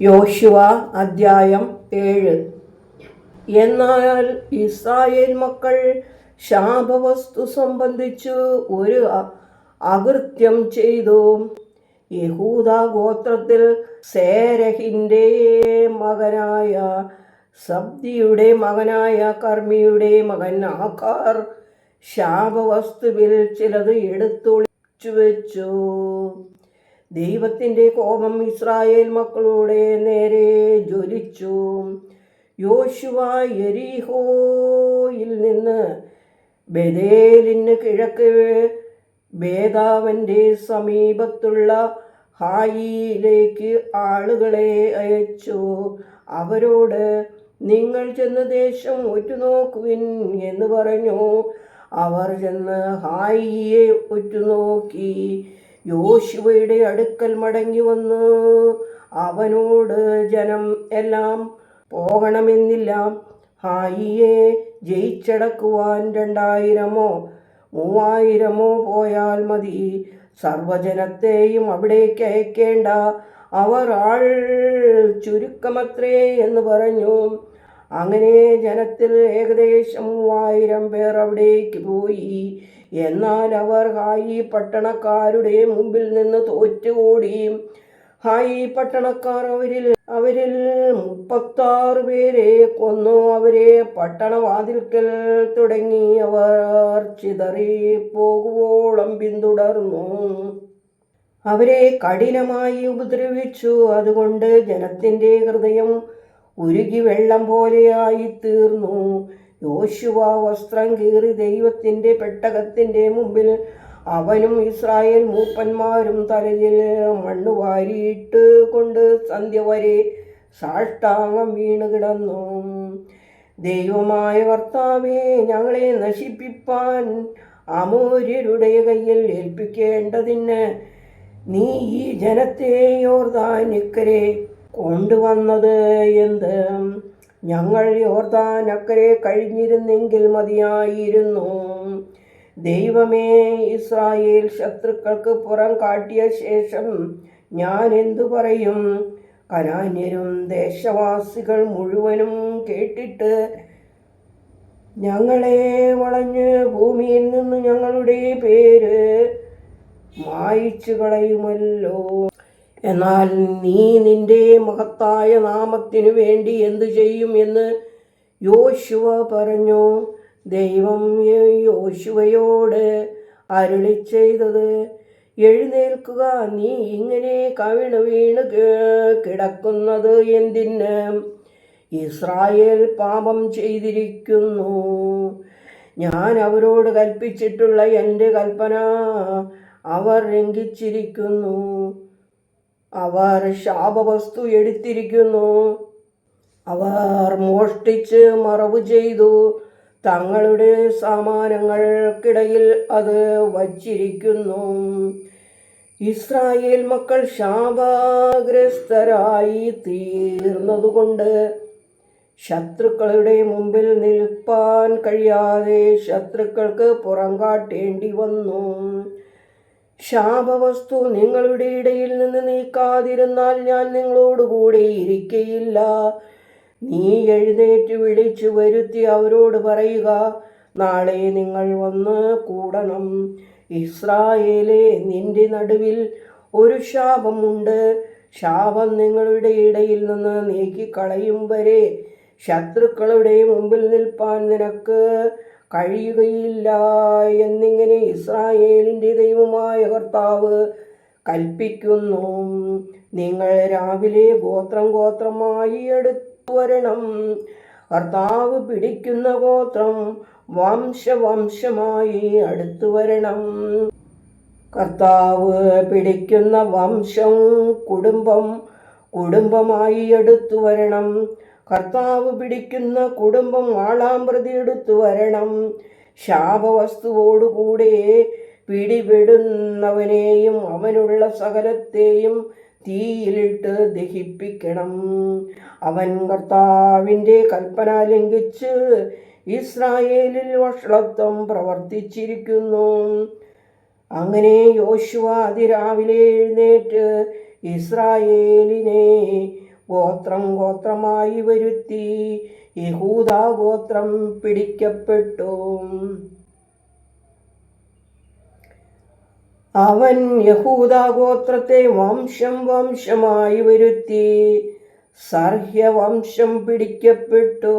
യോശുവ അദ്ധ്യായം ഏഴ്. എന്നാൽ ഇസ്രായേൽ മക്കൾ ശാപവസ്തു സംബന്ധിച്ച് ഒരു അകൃത്യം ചെയ്തു. യഹൂദ ഗോത്രത്തിൽ സേരഹിന്റെ മകനായ സബ്ദിയുടെ മകനായ കർമ്മിയുടെ മകൻ ആക്കാർ ശാപവസ്തുവിൽ ചിലത് എടുത്തൊളിച്ചു വെച്ചു. ദൈവത്തിന്റെ കോപം ഇസ്രായേൽ മക്കളുടെ നേരെ ജ്വലിച്ചു. യോശുവ എരിഹോയിൽ നിന്ന് ബദേലിന് കിഴക്ക് ബേദാവന്റെ സമീപത്തുള്ള ഹായിയിലേക്ക് ആളുകളെ അയച്ചു. അവരോട് നിങ്ങൾ ചെന്ന് ദേശം ഒറ്റുനോക്കുവിൻ എന്ന് പറഞ്ഞു. അവർ ചെന്ന് ഹായിയെ ഒറ്റുനോക്കി യോശുവയുടെ അടുക്കൽ മടങ്ങി വന്നു അവനോട് ജനം എല്ലാം പോകണമെന്നില്ല. ഹായിയെ ജയിച്ചടക്കുവാൻ രണ്ടായിരമോ മൂവായിരമോ പോയാൽ മതി. സർവജനത്തെയും അവിടേക്ക് അയക്കേണ്ട അവർ ആൾ ചുരുക്കമത്രേ എന്ന് പറഞ്ഞു. അങ്ങനെ ജനത്തിൽ ഏകദേശം മൂവായിരം പേർ അവിടേക്ക് പോയി. എന്നാൽ അവർ ഹായി പട്ടണക്കാരുടെ മുമ്പിൽ നിന്ന് തോറ്റുകൂടി. ഹായി പട്ടണക്കാർ അവരിൽ അവരിൽ മുപ്പത്താറ് പേരെ കൊന്നു. അവരെ പട്ടണവാതിൽക്കൽ തുടങ്ങി. അവർ ചിതറി പോകുവോളം പിന്തുടർന്നു. അവരെ കഠിനമായി ഉപദ്രവിച്ചു. അതുകൊണ്ട് ജനത്തിന്റെ ഹൃദയം ഉരുകി വെള്ളം പോലെയായി തീർന്നു. യോശുവ വസ്ത്രം കീറി ദൈവത്തിന്റെ പെട്ടകത്തിന്റെ മുമ്പിൽ അവനും ഇസ്രായേൽ മൂപ്പന്മാരും തലയിൽ മണ്ണ് വാരിയിട്ട് കൊണ്ട് സന്ധ്യ വരെ സാഷ്ടാംഗം വീണ് കിടന്നു. ദൈവമായ കർത്താവേ ഞങ്ങളെ നശിപ്പിപ്പാൻ അമൂര്യരുടെ കയ്യിൽ ഏൽപ്പിക്കേണ്ടതിന് നീ ഈ ജനത്തെ യോർദാനിക്കരെ കൊണ്ടുവന്നത് എന്ത്? ഞങ്ങൾ യോർദാൻ അക്കരെ കഴിഞ്ഞിരുന്നെങ്കിൽ മതിയായിരുന്നു. ദൈവമേ ഇസ്രായേൽ ശത്രുക്കൾക്ക് പുറം കാട്ടിയ ശേഷം ഞാൻ എന്തു പറയും? കനാന്യരും ദേശവാസികൾ മുഴുവനും കേട്ടിട്ട് ഞങ്ങളെ വളഞ്ഞ് ഭൂമിയിൽ നിന്ന് ഞങ്ങളുടെ പേര് മായിച്ചു കളയുമല്ലോ എന്നാൽ നീ നിന്റെ മഹത്തായ നാമത്തിനു വേണ്ടി എന്തു ചെയ്യും എന്ന് യോശുവ പറഞ്ഞു. ദൈവം യോശുവയോട് അരുളി ചെയ്തത് എഴുന്നേൽക്കുക നീ ഇങ്ങനെ കവിണ് വീണ് കിടക്കുന്നത് എന്തിന്? ഇസ്രായേൽ പാപം ചെയ്തിരിക്കുന്നു. ഞാൻ അവരോട് കൽപ്പിച്ചിട്ടുള്ള എന്റെ കൽപ്പന അവർ ലംഘിച്ചിരിക്കുന്നു അവർ ശാപവസ്തു എടുത്തിരിക്കുന്നു. അവർ മോഷ്ടിച്ച് മറവ് ചെയ്തു. തങ്ങളുടെ സാമാനങ്ങൾക്കിടയിൽ അത് വച്ചിരിക്കുന്നു. ഇസ്രായേൽ മക്കൾ ശാപഗ്രസ്തരായി തീർന്നതുകൊണ്ട് ശത്രുക്കളുടെ മുമ്പിൽ നിൽപ്പാൻ കഴിയാതെ ശത്രുക്കൾക്ക് പുറം കാട്ടേണ്ടി വന്നു. ശാപവസ്തു നിങ്ങളുടെ ഇടയിൽ നിന്ന് നീക്കാതിരുന്നാൽ ഞാൻ നിങ്ങളോടുകൂടെ ഇരിക്കയില്ല. നീ എഴുന്നേറ്റ് വിളിച്ചു വരുത്തി അവരോട് പറയുക നാളെ നിങ്ങൾ വന്ന് കൂടണം. ഇസ്രായേലെ നിന്റെ നടുവിൽ ഒരു ശാപമുണ്ട്. ശാപം നിങ്ങളുടെ ഇടയിൽ നിന്ന് നീക്കിക്കളയും വരെ. ശത്രുക്കളുടെ മുമ്പിൽ നിൽപ്പാൻ നിനക്ക് കഴിയുകയില്ല എന്നിങ്ങനെ ഇസ്രായേലിന്റെ ദൈവമായ കർത്താവ് കൽപ്പിക്കുന്നു. നിങ്ങൾ രാവിലെ ഗോത്രം ഗോത്രമായി എടുത്തു വരണം. കർത്താവ് പിടിക്കുന്ന ഗോത്രം വംശവംശമായി അടുത്തു വരണം. കർത്താവ് പിടിക്കുന്ന വംശം കുടുംബം കുടുംബമായി എടുത്തു വരണം. കർത്താവ് പിടിക്കുന്ന കുടുംബം ആളാം പ്രതി എടുത്തു വരണം. ശാപവസ്തുവോടുകൂടെ പിടിപെടുന്നവനെയും അവനുള്ള സകലത്തെയും തീയിലിട്ട് ദഹിപ്പിക്കണം. അവൻ കർത്താവിന്റെ കൽപ്പന ലംഘിച്ച് ഇസ്രായേലിൽ വഷളത്വം പ്രവർത്തിച്ചിരിക്കുന്നു. അങ്ങനെ യോശുവ അതിരാവിലെ എഴുന്നേറ്റ് ഇസ്രായേലിനെ ഗോത്രം ഗോത്രമായി വരുത്തി. യഹൂദാ ഗോത്രം പിടിക്കപ്പെട്ടു. അവൻ യഹൂദാ ഗോത്രത്തെ വംശം വംശമായി വരുത്തി. സർഹ്യവംശം പിടിക്കപ്പെട്ടു.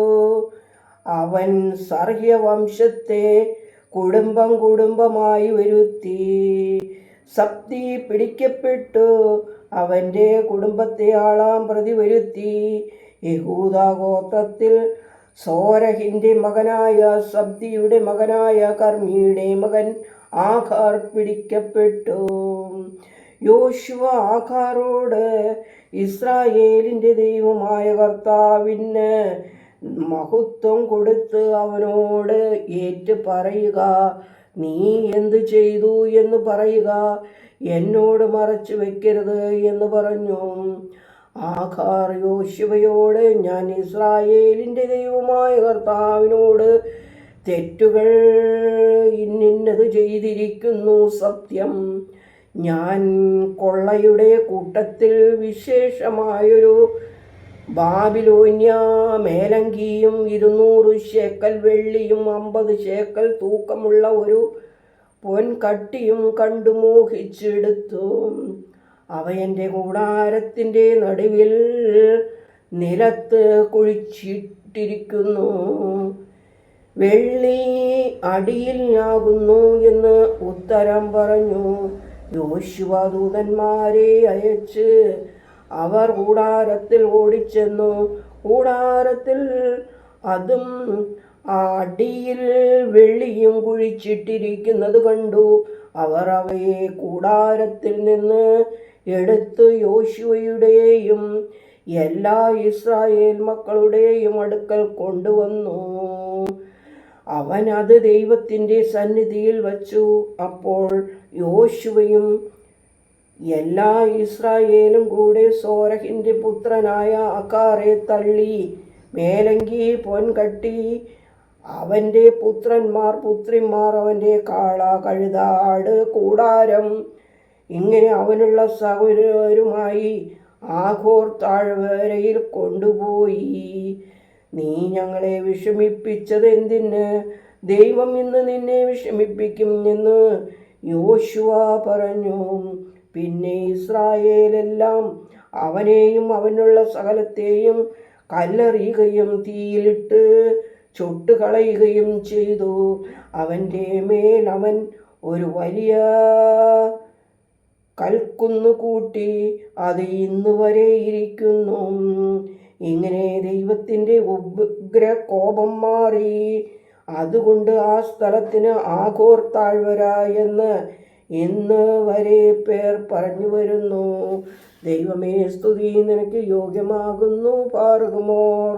അവൻ സർഹ്യവംശത്തെ കുടുംബം കുടുംബമായി വരുത്തി. സപ്തി പിടിക്കപ്പെട്ടു. അവന്റെ കുടുംബത്തെ ആളാം പ്രതി വരുത്തി യഹൂദാ ഗോത്രത്തിൽ സോരഹിന്റെ മകനായ സബ്ദിയുടെ മകനായ കർമ്മിയുടെ മകൻ ആഖാർ പിടിക്കപ്പെട്ടു. യോശുവ ആഖാറോട് ഇസ്രായേലിന്റെ ദൈവമായ കർത്താവിന് മഹത്വം കൊടുത്ത് അവനോട് ഏറ്റു പറയുക നീ എന്ത് ചെയ്തു എന്ന് പറയുക. എന്നോട് മറച്ചു വെക്കരുത് എന്ന് പറഞ്ഞു. ആഹാർ യോശുവയോട് ഞാൻ ഇസ്രായേലിന്റെ ദൈവമായ കർത്താവിനോട് തെറ്റുകൾ ഇന്നിന്നത് ചെയ്തിരിക്കുന്നു സത്യം. ഞാൻ കൊള്ളയുടെ കൂട്ടത്തിൽ വിശേഷമായൊരു ബാബിലോന്യ മേലങ്കിയും ഇരുന്നൂറ് ശേക്കൽ വെള്ളിയും അമ്പത് ശേക്കൽ തൂക്കമുള്ള ഒരു പൊൻകട്ടിയും കണ്ടു മോഹിച്ചെടുത്തു. അവ എന്റെ കൂടാരത്തിന്റെ നടുവിൽ നിലത്ത് കുഴിച്ചിട്ടിരിക്കുന്നു. വെള്ളി അടിയിലാകുന്നു എന്ന് ഉത്തരം പറഞ്ഞു. യോശുവ ദൂതന്മാരെ അയച്ച് അവർ കൂടാരത്തിൽ ഓടിച്ചെന്നു. കൂടാരത്തിൽ അതും അടിയിൽ വെള്ളിയും കുഴിച്ചിട്ടിരിക്കുന്നത് കണ്ടു. അവർ അവയെ കൂടാരത്തിൽ നിന്ന് എടുത്ത് യോശുവയുടെയും എല്ലാ ഇസ്രായേൽ മക്കളുടെയും അടുക്കൽ കൊണ്ടുവന്നു. അവൻ അത് ദൈവത്തിന്റെ സന്നിധിയിൽ വച്ചു. അപ്പോൾ യോശുവയും എല്ലാ ഇസ്രായേലും കൂടെ സോരഹിന്റെ പുത്രനായ അക്കാറെ തള്ളി മേലങ്കി പൊൻകട്ടി അവന്റെ പുത്രന്മാർ പുത്രിമാർ അവന്റെ കാള കഴുത ആട് കൂടാരം. ഇങ്ങനെ അവനുള്ള സഹോദരരുമായി ആഘോർ താഴ്വരയിൽ കൊണ്ടുപോയി. നീ ഞങ്ങളെ വിഷമിപ്പിച്ചത് എന്തിന് ദൈവം ഇന്ന് നിന്നെ വിഷമിപ്പിക്കും എന്ന് യോശുവ പറഞ്ഞു. പിന്നെ ഇസ്രായേലെല്ലാം അവനെയും അവനുള്ള സകലത്തെയും കല്ലെറിയുകയും തീയിലിട്ട് ചൊട്ടുകളയുകയും ചെയ്തു. അവന്റെ മേൽ അവൻ ഒരു വലിയ കൽക്കുന്നു കൂട്ടി അത് ഇന്ന് വരെ ഇരിക്കുന്നു. ഇങ്ങനെ ദൈവത്തിന്റെ ഉഗ്ര കോപം മാറി. അതുകൊണ്ട് ആ സ്ഥലത്തിന് ആഘോർ താഴ്വര എന്ന് ഇന്ന് വരെ പേർ പറഞ്ഞു വരുന്നു. ദൈവമേ സ്തുതി നിനക്ക് യോഗ്യമാകുന്നു പാറുകുമോർ